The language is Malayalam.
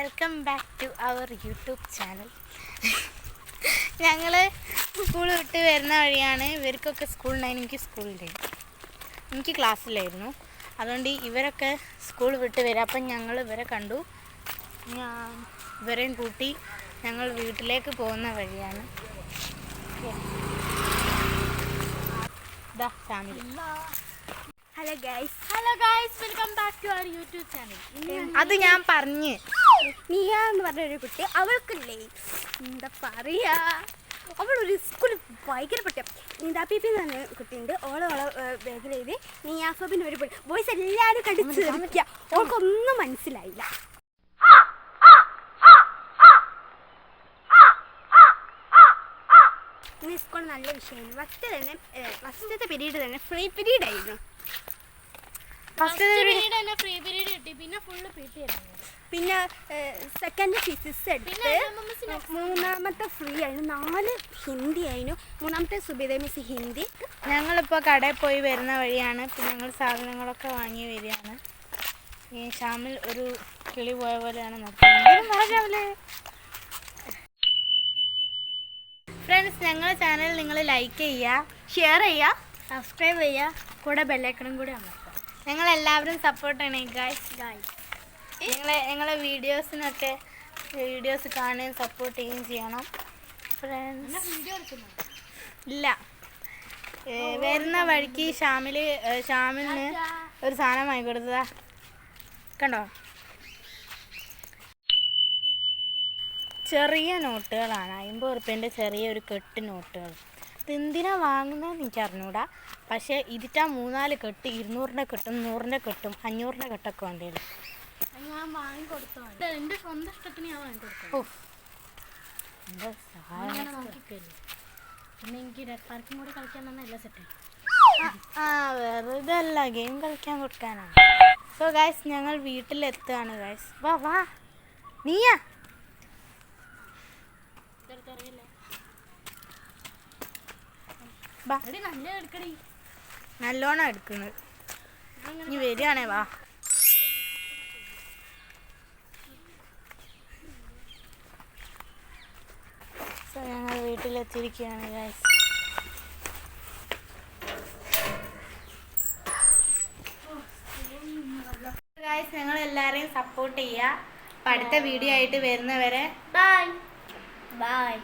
Welcome back to our YouTube channel ഞങ്ങൾ സ്കൂൾ വിട്ട് വരുന്ന വഴിയാണ് ഇവർക്കൊക്കെ സ്കൂളുണ്ടായിരുന്നു എനിക്ക് സ്കൂളിലായിരുന്നു എനിക്ക് ക്ലാസ്സിലായിരുന്നു അതുകൊണ്ട് ഇവരൊക്കെ സ്കൂൾ വിട്ട് വരാം. അപ്പം ഞങ്ങൾ ഇവരെ കണ്ടു. ഞാൻ ഇവരെയും കൂട്ടി ഞങ്ങൾ വീട്ടിലേക്ക് പോകുന്ന വഴിയാണ്. Hello guys hello guys welcome to our YouTube channel അത് ഞാൻ പറഞ്ഞ്. നിയ എന്ന് പറഞ്ഞ ഒരു കുട്ടി അവൾക്കില്ലേ? എന്താ പറയാ? അവളൊരു സ്കൂളിൽ ഭയങ്കര പറ്റും നീന്താ പി പി എന്ന് പറഞ്ഞ കുട്ടിയുണ്ട്. ഓളെ ഓളെ ബാഗിൽ എഴുതി നിയാഫബിന് ഒരു ബോയ്സ് എല്ലാവരും കണ്ട് ശ്രമിക്കുക ഓൾക്കൊന്നും മനസ്സിലായില്ല. ഇന്ന് സ്കൂൾ നല്ല വിഷയമായിരുന്നു. ഫസ്റ്റ് തന്നെ ഫസ്റ്റത്തെ പീരീഡ് തന്നെ ഫ്രീ പീരീഡ് ആയിരുന്നു. ഫസ്റ്റ് തന്നെ ഫ്രീ പീരീഡ് കിട്ടി. പിന്നെ ഫുള്ള് പി ടി പിന്നെ സെക്കൻഡ് ഫിസിക്സ് എടുത്ത് മൂന്നാമത്തെ ഫ്രീ ആയിരുന്നു. നാല് ഹിന്ദി ആയിരുന്നു. മൂന്നാമത്തെ സുബിത മിസ് ഹിന്ദി. ഞങ്ങളിപ്പോൾ കടയിൽ പോയി വരുന്ന വഴിയാണ്. പിന്നെ ഞങ്ങൾ സാധനങ്ങളൊക്കെ വാങ്ങി വരികയാണ്. ഈ ഷാമിൽ ഒരു കിളി പോയ പോലെയാണ് ഫ്രണ്ട്സ് ഞങ്ങളുടെ ചാനൽ നിങ്ങൾ ലൈക്ക് ചെയ്യുക ഷെയർ ചെയ്യുക സബ്സ്ക്രൈബ് ചെയ്യുക. കൂടെ ബെല്ലൈക്കണും കൂടി അമർത്തുക. ഞങ്ങൾ എല്ലാവരും സപ്പോർട്ട് ചെയ്യണേ ഗായ്സ് ഗായ്സ് നിങ്ങളെ ഞങ്ങളെ വീഡിയോസിനൊക്കെ വീഡിയോസ് കാണുകയും സപ്പോർട്ട് ചെയ്യുകയും ചെയ്യണം. ഫ്രണ്ട്സ് ഇല്ല. വരുന്ന വഴിക്ക് ഷാമിൽ ഷാമിന് ഷാമിലിന് ഒരു സാധനം വാങ്ങി കൊടുത്തതാ കണ്ടോ? ചെറിയ നോട്ടുകളാണ്. അമ്പത് ഉറുപ്പ്യന്റെ ചെറിയ ഒരു കെട്ട് നോട്ടുകൾ. ഇത് ഇതെന്തിനാ വാങ്ങുന്നതെന്ന് എനിക്ക് അറിഞ്ഞൂടാ പക്ഷേ ഇതിട്ടാ മൂന്നാൽ കെട്ട് ഇരുന്നൂറിന്റെ കെട്ടും നൂറിന്റെ കെട്ടും അഞ്ഞൂറിന്റെ കെട്ടൊക്കെ വേണ്ടിയുള്ളൂ ഞാൻ വാങ്ങിക്കൊടുത്തോ എന്റെ സ്വന്തം ഇഷ്ടത്തിന് ഞാൻ വാങ്ങിക്കൊടുത്തു എന്താ സഹായം അങ്ങനെ നോക്കിക്കല്ലേ. പിന്നെ എനിക്ക് ഡെഡ് പാർക്കും കൂടി കളിക്കാൻ സെറ്റ് ആ വെറുതെ അല്ല ഗെയിം കളിക്കാൻ കൊടുക്കാനാണ്. സോ ഗായ്സ് ഞങ്ങൾ വീട്ടിലെത്തുകയാണ് ഗായ്സ് വാ വാ. നീയാ വാ എടി നല്ല എടുക്കടി നല്ലോണം എടുക്കുന്നത് ഇനി വരികയാണേ വാ. ഞങ്ങൾ വീട്ടിലെത്തിയിരിക്കുകയാണ് ഗായ്സ് ഗായ്സ് ഞങ്ങൾ എല്ലാവരെയും സപ്പോർട്ട് ചെയ്യുക. അപ്പം അടുത്ത വീഡിയോ ആയിട്ട് വരുന്നവരെ ബൈ ബൈ